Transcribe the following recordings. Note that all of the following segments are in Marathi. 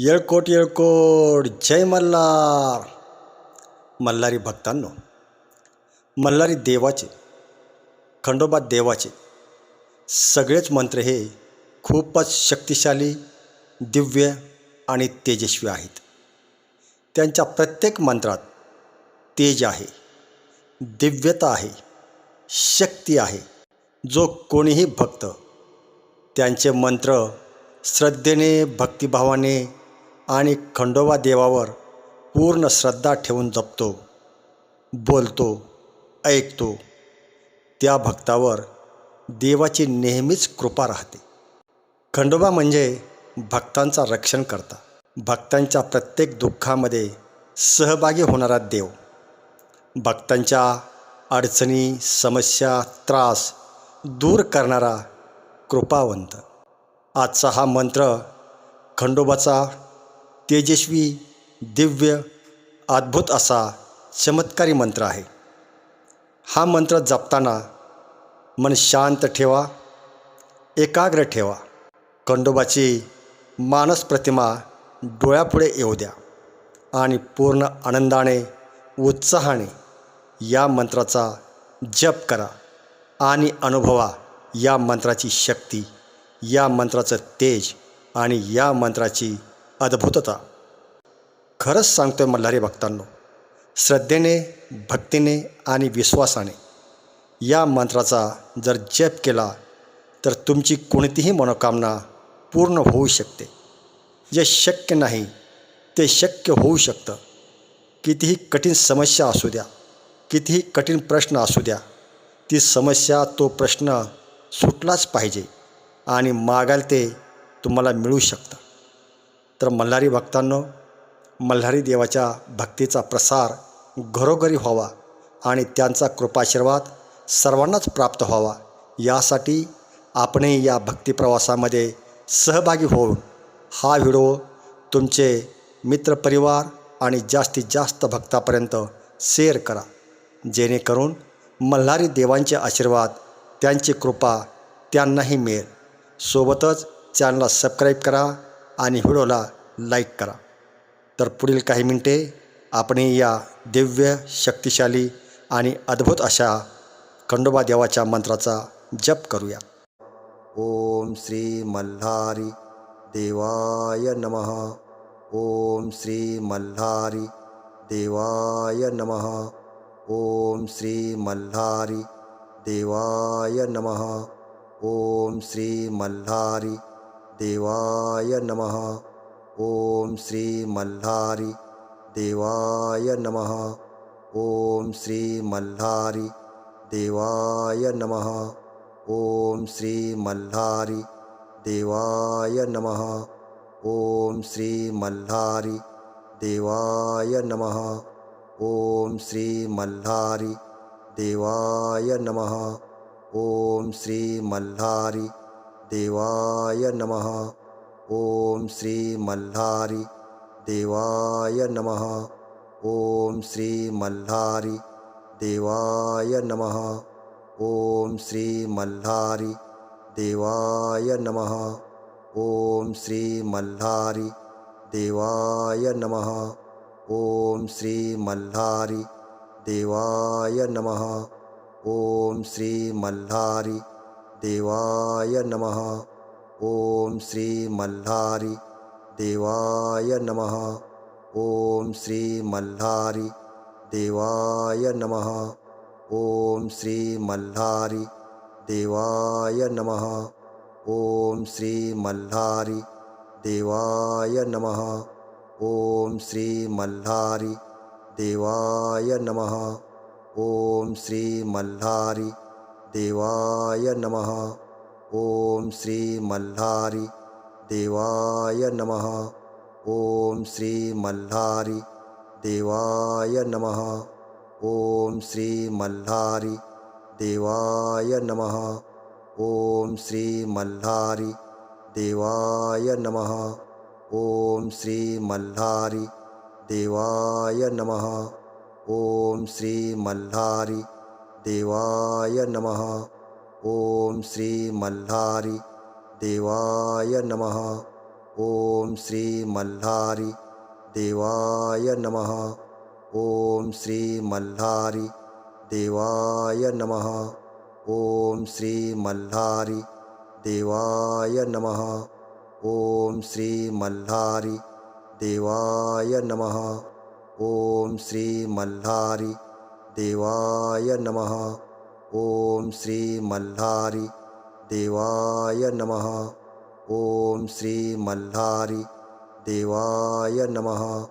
येळकोट येळकोट. जय मल्हार. मल्हारी भक्तांनो मल्हारी देवाचे खंडोबा देवाचे सगळेच मंत्र हे खूपच शक्तिशाली दिव्य आणि तेजस्वी आहेत. त्यांच्या प्रत्येक मंत्रात तेज आहे दिव्यता आहे शक्ती आहे. जो कोणीही भक्त त्यांचे मंत्र श्रद्धेने भक्तिभावाने आणि खंडोबा देवावर पूर्ण श्रद्धा ठेवून जपतो बोलतो ऐकतो. त्या भक्तावर देवाची नेहमीच कृपा राहते. खंडोबा म्हणजे भक्तांचा रक्षण करता भक्तांच्या प्रत्येक दुःखामध्ये सहभागी होणारा देव. भक्तांच्या अडचणी समस्या त्रास दूर करणारा कृपावंत. आजचा हा मंत्र खंडोबाचा तेजस्वी दिव्य अद्भुत असा चमत्कारी मंत्र आहे. हा मंत्र जपताना मन शांत ठेवा एकाग्र ठेवा. खंडोबाची मानस प्रतिमा डोळ्यापुढे येऊ द्या आणि पूर्ण आनंदाने उत्साहाने या मंत्राचा जप करा आणि अनुभवा या मंत्राची शक्ती या मंत्राचं तेज आणि या मंत्राची अद्भुतता खरंच सांगतोय मल्हारी भक्तांनो श्रद्धेने भक्तीने आणि विश्वासाने या मंत्राचा जर जप केला तर तुमची कोणतीही मनोकामना पूर्ण होऊ शकते. जे शक्य नाही ते शक्य होऊ शकतं. कितीही कठीण समस्या असू द्या कितीही कठीण प्रश्न असू द्या ती समस्या तो प्रश्न सुटलाच पाहिजे आणि मागाल ते तुम्हाला मिळू शकतं. तर मल्हारी भक्तांनो मल्हारी देवाच्या भक्तीचा प्रसार घरोघरी व्हावा आणि त्यांचा कृपाशीर्वाद सर्वांनाच प्राप्त व्हावा. यासाठी आपणही या भक्तिप्रवासामध्ये सहभागी होऊन हा व्हिडिओ तुमचे मित्रपरिवार आणि जास्तीत जास्त भक्तापर्यंत शेअर करा. जेणेकरून मल्हारी देवांचे आशीर्वाद त्यांची कृपा त्यांनाही मिळेल. सोबतच चॅनलला सबस्क्राईब करा आणि व्हिडिओला लाईक करा. तर पुढील काही मिनटे आपण या दिव्य शक्तिशाली आणि अद्भुत अशा खंडोबा देवाच्या मंत्राचा जप करूया. ओम श्री मल्हारी देवाय नमः. ओम श्री मल्हारी देवाय नमः. ओम श्री मल्हारी देवाय नमः. ओम श्री मल्हारी देवाय नमः। ओम श्री मल्हारी। देवाय नमः। ओम श्री मल्हारी। देवाय नमः। ओम श्री मल्हारी। देवाय नमः। ओम श्री मल्हारी। देवाय नमः। ओम श्री मल्हारी। देवाय नमः। ओम श्री मल्हारी। देवाय नमः। ओम श्री मल्हारी। देवाय नमः। ओम श्री मल्हारी। देवाय नमः। ओम श्री मल्हारी। देवाय नमः। ओम श्री मल्हारी। देवाय नमः। ओम श्री मल्हारी। देवाय नमः। ओम श्री मल्हारी। देवाय नमः। ओम श्री मल्हारी। देवाय नमः। ओम श्री मल्हारी। देवाय नमः। ओम श्री मल्हारी। देवाय नमः। ओम श्री मल्हारी। देवाय नमः। ओम श्री मल्हारी। देवाय नमः। ओम श्री मल्हारी। देवाय नमः। ओम श्री मल्हारी। देवाय नमः। ओम श्री मल्हारी। देवाय नमः। ओम श्री मल्हारी। देवाय नमः। ओम श्री मल्हारी। देवाय नमः। ओम श्री मल्हारी। देवाय नमः। ओम श्री मल्हारी। देवाय नमः। ओम श्री मल्हारी। देवाय नमः। ओम श्री मल्हारी। देवाय नमः। ओम श्री मल्हारी। देवाय नमः। ओम श्री मल्हारी। देवाय नमः। ओम श्री मल्हारी। देवाय नमः। ओम श्री मल्हारी। देवाय नमः। ओम श्री मल्हारी। देवाय नमः। ओम श्री मल्हारी। देवाय नमः।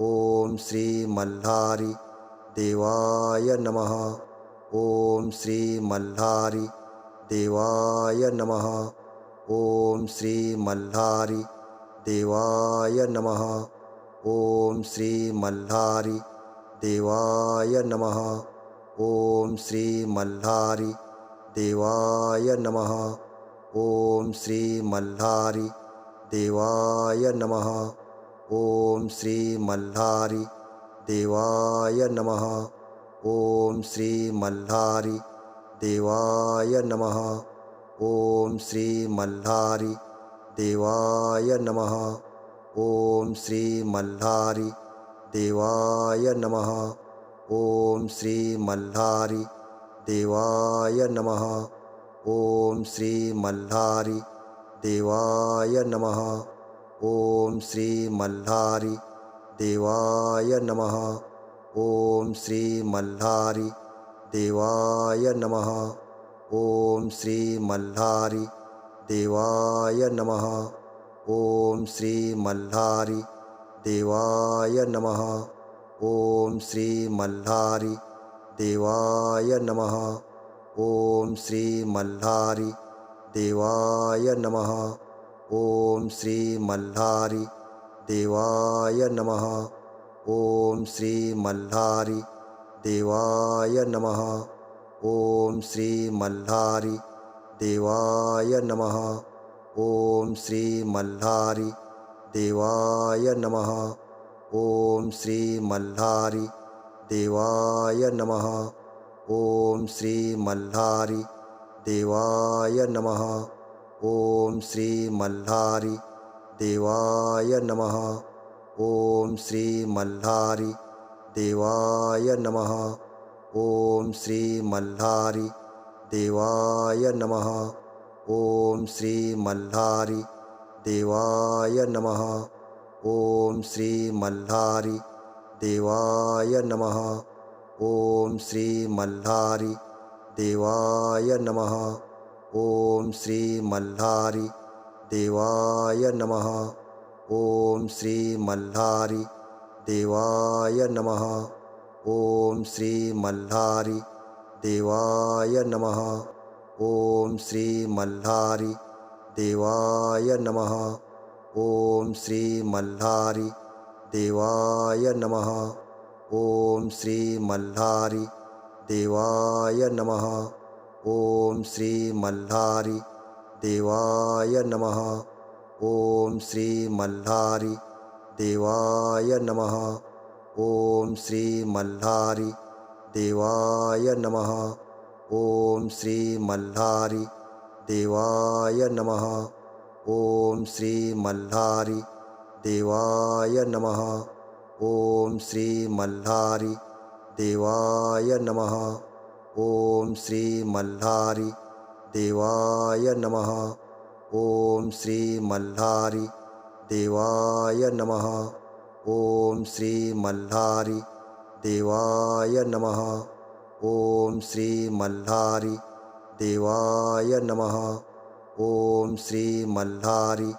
ओम श्री मल्हारी। देवाय नमः। ओम श्री मल्हारी। देवाय नमः। ओम श्री मल्हारी। देवाय नमः। ओम श्री मल्हारी। देवाय नमः। ओम श्री मल्हारी। देवाय नमः। ओम श्री मल्हारी। देवाय नमः। ओम श्री मल्हारी। देवाय नमः। ओम श्री मल्हारी। देवाय नमः। ओम श्री मल्हारी। देवाय नमः। ओम श्री मल्हारी। देवाय नमः। ओम श्री मल्हारी। देवाय नमः। ओम श्री मल्हारी। देवाय नमः। ओम श्री मल्हारी। देवाय नमः। ओम श्री मल्हारी। देवाय नमः। ओम श्री मल्हारी। देवाय नमः। ओम श्री मल्हारी। देवाय नमः। ओम श्री मल्हारी। देवाय नमः। ओम श्री मल्हारी। देवाय नमः। ओम श्री मल्हारी। देवाय नमः। ओम श्री मल्हारी। देवाय नमः। ओम श्री मल्हारी। देवाय नमः। ओम श्री मल्हारी। देवाय नमः। ओम श्री मल्हारी। देवाय नमः। ओम श्री मल्हारी। देवाय नमः। ओम श्री मल्हारी। देवाय नमः। ओम श्री मल्हारी। देवाय नमः। ओम श्री मल्हारी। देवाय नमः। ओम श्री मल्हारी। देवाय नमः। ओम श्री मल्हारी। देवाय नमः। ओम श्री मल्हारी। देवाय नमः। ओम श्री मल्हारी। देवाय नमः। ओम श्री मल्हारी। देवाय नमः। ओम श्री मल्हारी। देवाय नमः। ओम श्री मल्हारी। देवाय नमः। ओम श्री मल्हारी। देवाय नमः। ओम श्री मल्हारी। देवाय नमः। ओम श्री मल्हारी। देवाय नमः। ओम श्री मल्हारी। देवाय नमः। ओम श्री मल्हारी। देवाय नमः। ओम श्री मल्हारी। देवाय नमः। ओम श्री मल्हारी। देवाय नमः। ओम श्री मल्हारी। देवाय नमः। ओम श्री मल्हारी। देवाय नमः। ओम श्री मल्हारी। देवाय नमः। ओम श्री मल्हारी। देवाय नमः। ओम श्री मल्हारी। देवाय नमः। ओम श्री मल्हारी।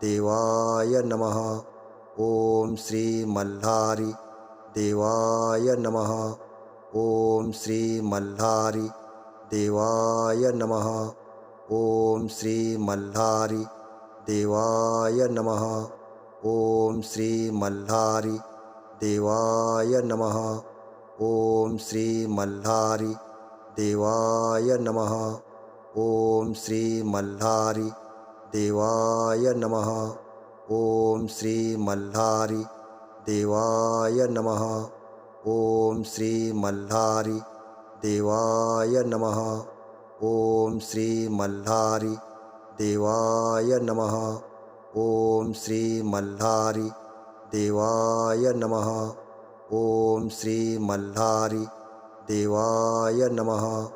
देवाय नमः। ओम श्री मल्हारी। देवाय नमः। ओम श्री मल्हारी। देवाय नमः। ओम श्री मल्हारी। देवाय नमः। ओम श्री मल्हारी। देवाय नमः। ओम श्री मल्हारी। देवाय नमः। ओम श्री मल्हारी। देवाय नमः। ओम श्री मल्हारी। देवाय नमः। ओम श्री मल्हारी। देवाय नमः। ओम श्री मल्हारी। देवाय नमः। ॐ श्री मल्हारी। देवाय नमः। ॐ श्री मल्हारी। देवाय नमः।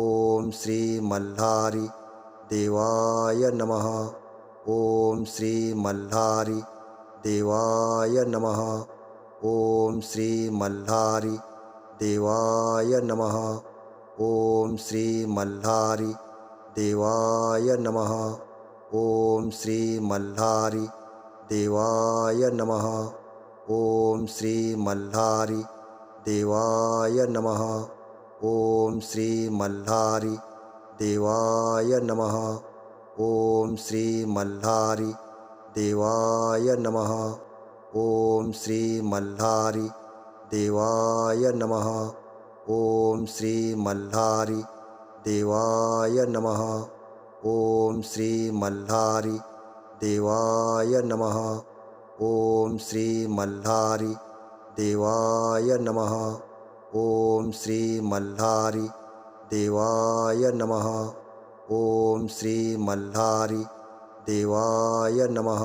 ॐ श्री मल्हारी। देवाय नमः। ॐ श्री मल्हारी। देवाय नमः। ॐ श्री मल्हारी। देवाय नमः। ॐ श्री मल्हारी। देवाय नमः। ॐ श्री मल्हारी। देवाय नमः। ॐ श्री मल्हारी। देवाय नमः। ॐ श्री मल्हारी। देवाय नमः। ॐ श्री मल्हारी। देवाय नमः। ॐ श्री मल्हारी। देवाय नमः। ॐ श्री मल्हारी। देवाय नमः। ॐ श्री मल्हारी। देवाय नमः। ॐ श्री मल्हारी। देवाय नमः। ॐ श्री मल्हारी। देवाय नमः। ॐ श्री मल्हारी। देवाय नमः।